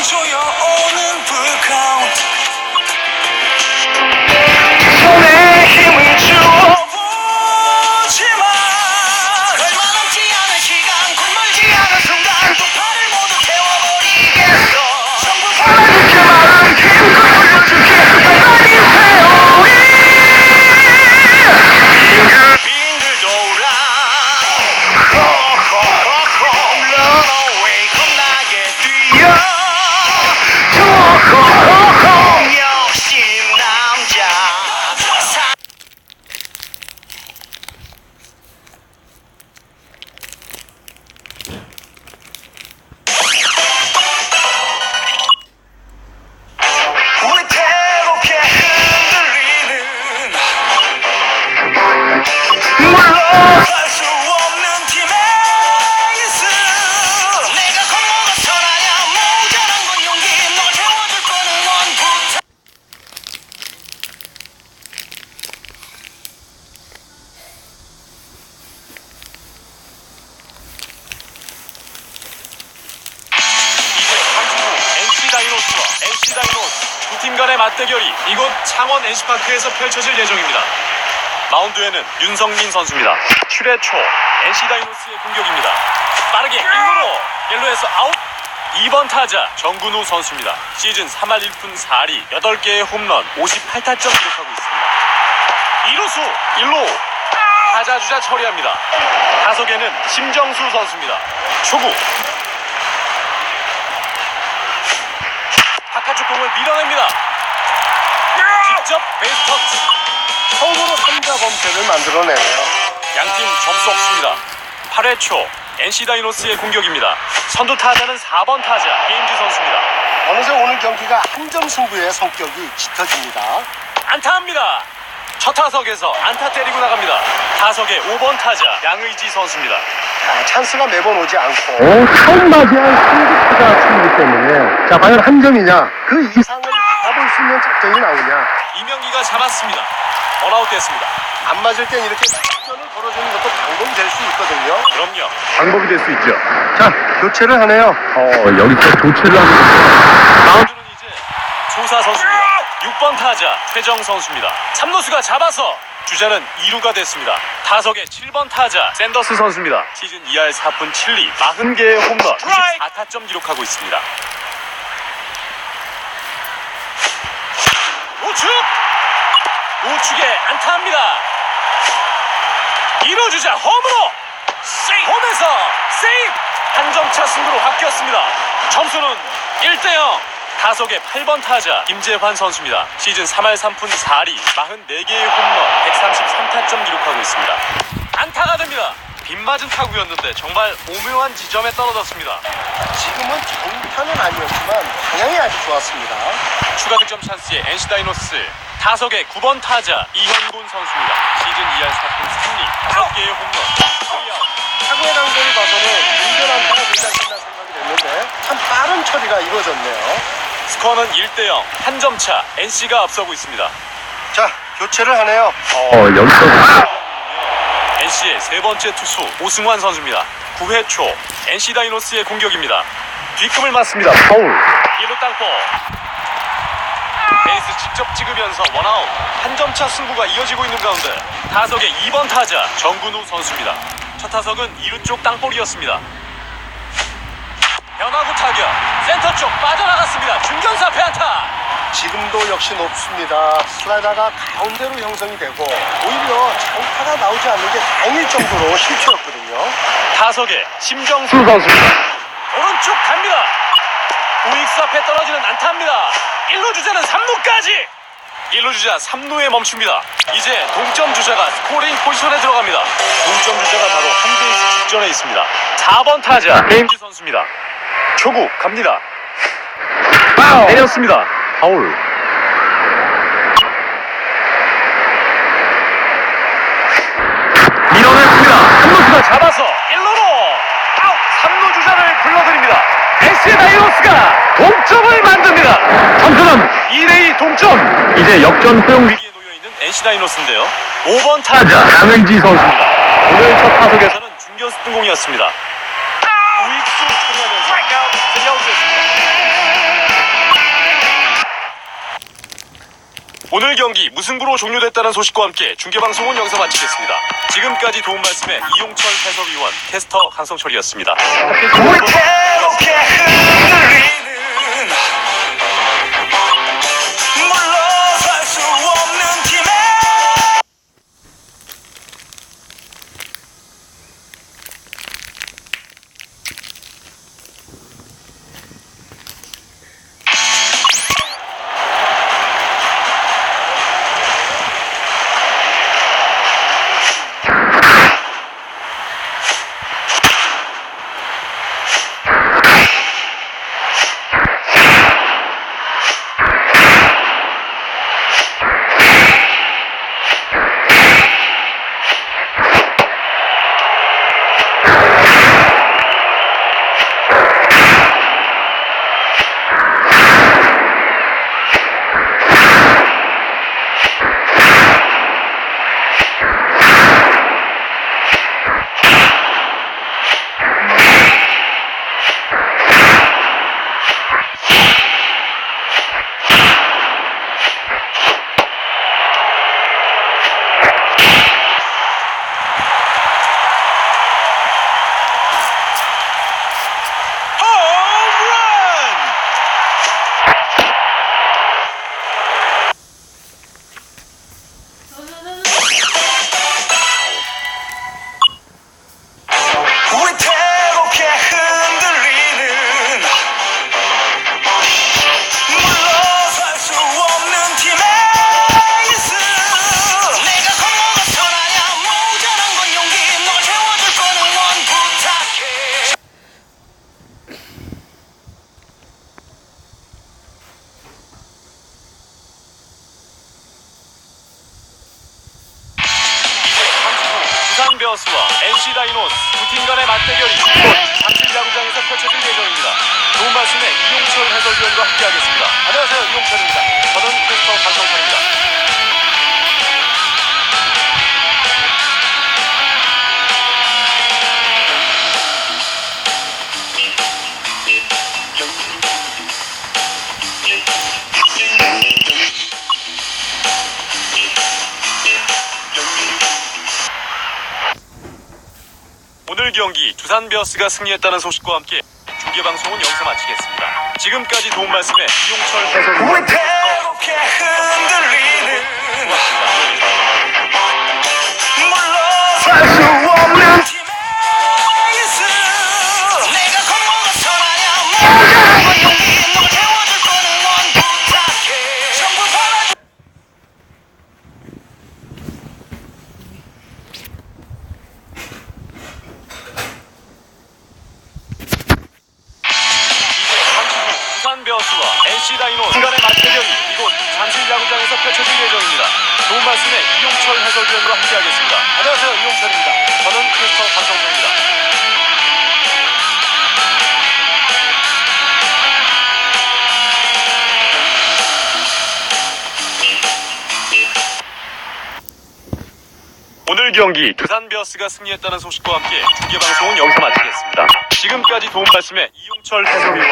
멈춰요 오는 불. NC 다이노스와 NC 다이노스 두 팀 간의 맞대결이 이곳 창원 NC파크에서 펼쳐질 예정입니다. 마운드에는 윤성민 선수입니다. 7회 초 NC 다이노스의 공격입니다. 빠르게 1루로 1루에서 아웃 2번 타자 정근우 선수입니다. 시즌 3할 1푼 4리 8개의 홈런 58타점 기록하고 있습니다. 2루수 1루 타자 주자 처리합니다. 타석에는 심정수 선수입니다. 초구 바깥쪽 공을 밀어냅니다. 직접 베이스 터치. 처음으로 3자 범퇴를 만들어내네요. 양팀 점수 없습니다. 8회 초 NC 다이노스의 공격입니다. 선두 타자는 4번 타자 게임즈 선수입니다. 어느새 오늘 경기가 한 점 승부의 성격이 짙어집니다. 안타합니다. 첫 타석에서 안타 때리고 나갑니다. 타석의 5번 타자 양의지 선수입니다. 자, 찬스가 매번 오지 않고 처음 맞이한 상대타자 팀이기 때문에 자 과연 한 점이냐 그 이상을 받아볼 수 있는 작전이 나오냐 이명기가 잡았습니다. 원아웃 됐습니다. 안 맞을 땐 이렇게 작전을 걸어주는 것도 방법이 될 수 있거든요. 그럼요. 방법이 될 수 있죠. 자 교체를 하네요. 어 여기서 교체를 하는 마운드는 이제 조사 선수입니다. 6번 타자 최정 선수입니다. 3루수가 잡아서 주자는 2루가 됐습니다. 타석의 7번 타자 샌더스 선수입니다. 시즌 2할 4분 7리 40개의 홈런 94타점 기록하고 있습니다. 우측! 우측에 안타합니다. 1루 주자 홈으로! 홈에서 세이브! 한점 차 승부로 바뀌었습니다. 점수는 1대0. 타석의 8번 타자 김재환 선수입니다. 시즌 3할 3푼 4리 44개의 홈런 133타점 기록하고 있습니다. 안타가 됩니다. 빗맞은 타구였는데 정말 오묘한 지점에 떨어졌습니다. 지금은 정타는 아니었지만 방향이 아주 좋았습니다. 추가 득점 찬스의 NC 다이노스 타석의 9번 타자 이현곤 선수입니다. 시즌 2할 4푼 3리 5개의 홈런 스리아웃. 타구의 강도를 봐서는 운전한 타가 되지 않겠나 생각이 됐는데 참 빠른 처리가 이루어졌네요. 스코어는 1대 0 한 점 차 NC가 앞서고 있습니다. 자 교체를 하네요. 어, 여기서 NC의 세 번째 투수 오승환 선수입니다. 9회 초 NC 다이노스의 공격입니다. 뒷금을 맞습니다. 파울. 1루 땅볼. 베이스 직접 찍으면서 원아웃. 한 점차 승부가 이어지고 있는 가운데 타석의 2번 타자 정근우 선수입니다. 첫 타석은 2루 쪽 땅볼이었습니다. 변화구 타격 센터 쪽 빠져나갔습니다. 중견수 앞에 안타. 지금도 역시 높습니다. 슬라이더가 가운데로 형성이 되고 오히려 장타가 나오지 않는 게 다행일 정도로 실수였거든요. 타석에 심정수 선수입니다. 오른쪽 갑니다. 우익수 앞에 떨어지는 안타입니다. 1루 주자는 3루까지. 1루 주자 3루에 멈춥니다. 이제 동점 주자가 스코링 포지션에 들어갑니다. 동점 주자가 바로 한 베이스 직전에 있습니다. 4번 타자 게임즈 선수입니다. 초구 갑니다. 내렸습니다. 파울. 밀어냈습니다. 3루수가 잡아서 1루로 아웃 3루 주자를 불러드립니다. NC 다이노스가 동점을 만듭니다. 점수는 2대2 동점. 이제 역전 허용 위기에 놓여 있는 NC 다이노스인데요. 5번 타자 양은지 선수입니다. 오늘 첫 타석에서는 중견수 등공이었습니다. 우익수 처리하면서 스리아웃이었습니다. 오늘 경기 무승부로 종료됐다는 소식과 함께 중계방송은 여기서 마치겠습니다. 지금까지 도움 말씀에 이용철 해설위원, 캐스터 한성철이었습니다. NC 다이노스 두 팀 간의 맞대결이 이곳 잠실 야구장에서 펼쳐질 예정입니다. 좋은 말씀에 이용철 해설위원과 함께하겠습니다. 안녕하세요, 이용철입니다. 저는 캐스터 강성철입니다. 경기 두산 베어스가 승리했다는 소식과 함께 중계 방송은 여기서 마치겠습니다. 지금까지 도움 말씀에 이용철 해설위원 경기 두산 베어스가 승리했다는 소식과 함께 중계 방송은 여기서 마치겠습니다. 지금까지 도움 말씀에 이용철 해설위원